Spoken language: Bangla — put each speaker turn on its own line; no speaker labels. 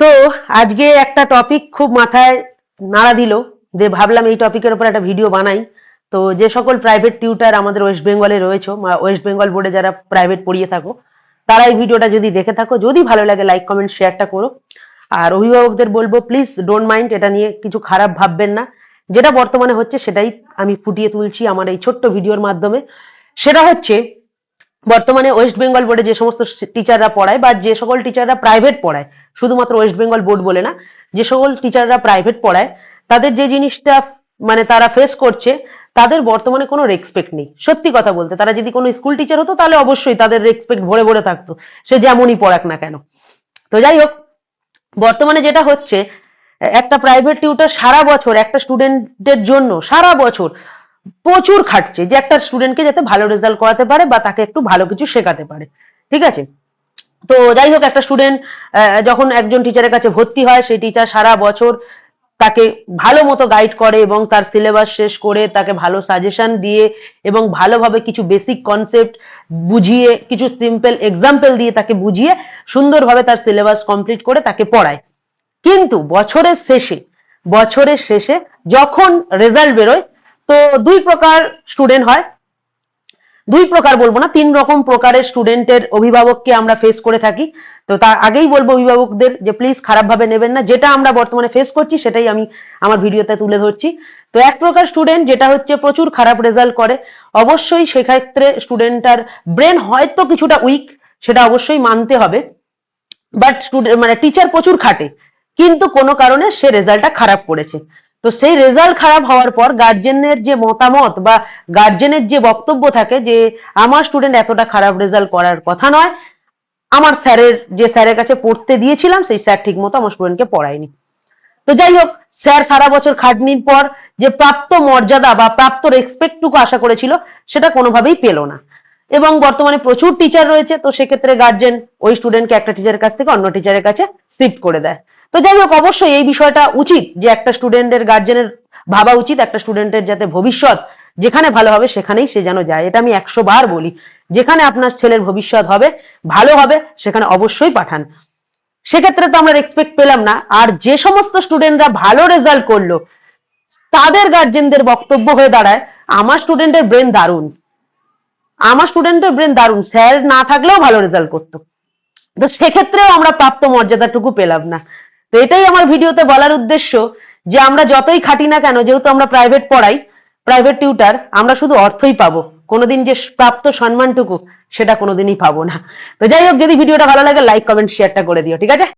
তো আজকে একটা টপিক খুব মাথায় নাড়া দিল, যে ভাবলাম এই টপিকের উপর একটা ভিডিও বানাই। তো যে সকল প্রাইভেট টিউটার আমাদের ওয়েস্ট বেঙ্গলে রয়েছে ওয়েস্ট বেঙ্গল বোর্ডে যারা প্রাইভেট পড়িয়ে থাকো, তারা এই ভিডিওটা যদি দেখে থাকো, যদি ভালো লাগে লাইক কমেন্ট শেয়ারটা করো। আর অভিভাবকদের বলব প্লিজ ডোন্ট মাইন্ড এটা নিয়ে কিছু খারাপ ভাববেন না। যেটা বর্তমানে হচ্ছে, সেটাই আমি ফুটিয়ে তুলছি আমার এই ছোট্ট ভিডিওর মাধ্যমে। সেটা হচ্ছে বর্তমানে ওয়েস্ট বেঙ্গল বোর্ডে যে সমস্ত টিচাররা পড়ায় বা যে সকল টিচাররা প্রাইভেট পড়ায়, শুধুমাত্র ওয়েস্ট বেঙ্গল বোর্ড বলে না, যে সকল টিচাররা প্রাইভেট পড়ায়, তাদের যে জিনিসটা মানে তারা ফেস করছে, তাদের বর্তমানে কোনো রেসপেক্ট নেই। সত্যি কথা বলতে, তারা যদি কোনো স্কুল টিচার হতো, তাহলে অবশ্যই তাদের রেসপেক্ট ভরে ভরে থাকতো, সে যেমনই পড়াক না কেন। তো যাই হোক, বর্তমানে যেটা হচ্ছে একটা প্রাইভেট টিউটার সারা বছর, একটা স্টুডেন্টের জন্য সারা বছর প্রচুর খাটছে যে একটা স্টুডেন্টকে যাতে ভালো রেজাল্ট করাতে পারে বা তাকে একটু ভালো কিছু শেখাতে পারে। ঠিক আছে? তো যাই হোক, একটা স্টুডেন্ট যখন একজন টিচারের কাছে ভর্তি হয়, সেই টিচার সারা বছর তাকে ভালো মতো গাইড করে এবং তার সিলেবাস শেষ করে তাকে ভালো সাজেশন দিয়ে এবং ভালোভাবে কিছু বেসিক কনসেপ্ট বুঝিয়ে, কিছু সিম্পল এক্সাম্পল দিয়ে তাকে বুঝিয়ে সুন্দরভাবে তার সিলেবাস কমপ্লিট করে তাকে পড়ায়। কিন্তু বছরের শেষে বছরের শেষে যখন রেজাল্ট বেরোয় তো দুই প্রকার স্টুডেন্ট হয়। দুই প্রকার বলব না, তিন রকম প্রকারের স্টুডেন্টের অভিভাবককে আমরা ফেস করে থাকি। তো তার আগেই বলব অভিভাবকদের যে প্লিজ খারাপভাবে নেবেন না, যেটা আমরা বর্তমানে ফেস করছি সেটাই আমি আমার ভিডিওতে তুলে ধরছি। তো এক প্রকার স্টুডেন্ট যেটা হচ্ছে প্রচুর খারাপ রেজাল্ট করে। অবশ্যই সেক্ষেত্রে স্টুডেন্টটার ব্রেন হয়তো কিছুটা উইক সেটা অবশ্যই মানতে হবে। বাট স্টুডেন্ট মানে টিচার প্রচুর খাটে, কিন্তু কোনো কারণে সে রেজাল্টটা খারাপ করেছে। তো সেই রেজাল্ট খারাপ হওয়ার পর গার্জেনের যে মতামত বা গার্জেনের যে বক্তব্য থাকে যে, আমার স্টুডেন্ট এতটা খারাপ রেজাল্ট করার কথা নয়, আমার স্যারের, যে স্যারের কাছে পড়তে দিয়েছিলাম, সেই স্যার ঠিক মতো আমার স্টুডেন্টকে পড়ায়নি। তো যাই হোক, স্যার সারা বছর খাটনির পর যে প্রাপ্ত মর্যাদা বা প্রাপ্ত রেসপেক্টটুকু আশা করেছিল, সেটা কোনোভাবেই পেল না। এবং বর্তমানে প্রচুর টিচার রয়েছে, তো সেক্ষেত্রে গার্জেন ওই স্টুডেন্টকে একটা টিচারের কাছ থেকে অন্য টিচারের কাছে শিফট করে দেয়। তো যাই হোক, অবশ্যই এই বিষয়টা উচিত যে একটা স্টুডেন্টের গার্জেনের ভাবা উচিত, একটা স্টুডেন্টের যাতে ভবিষ্যৎ যেখানে ভালো হবে সেখানেই সে যেন যায়। এটা আমি একশো বার বলি, যেখানে আপনার ছেলের ভবিষ্যৎ হবে, ভালো হবে, সেখানে অবশ্যই পাঠান। সেক্ষেত্রে তো আমরা রেসপেক্ট পেলাম না, আর যে সমস্ত স্টুডেন্টরা ভালো রেজাল্ট করল, তাদের গার্জেনদের বক্তব্য হয়ে দাঁড়ায়, আমার স্টুডেন্টের ব্রেন দারুণ। আমার স্টুডেন্টের ব্রেন দারুণ। স্যার না থাকলেও ভালো রেজাল্ট করতো। তো সেক্ষেত্রেও আমরা প্রাপ্ত মর্যাদাটুকু পেলাম না। তো এটাই আমার ভিডিওতে বলার উদ্দেশ্য যে আমরা যতই খাটি না কেন, যেহেতু আমরা প্রাইভেট পড়াই প্রাইভেট টিউটার আমরা শুধু অর্থই পাবো। কোনোদিন যে প্রাপ্ত সম্মানটুকু, সেটা কোনোদিনই পাবো না। তো যাই হোক, যদি ভিডিওটা ভালো লাগে লাইক কমেন্ট শেয়ারটা করে দিও, ঠিক আছে?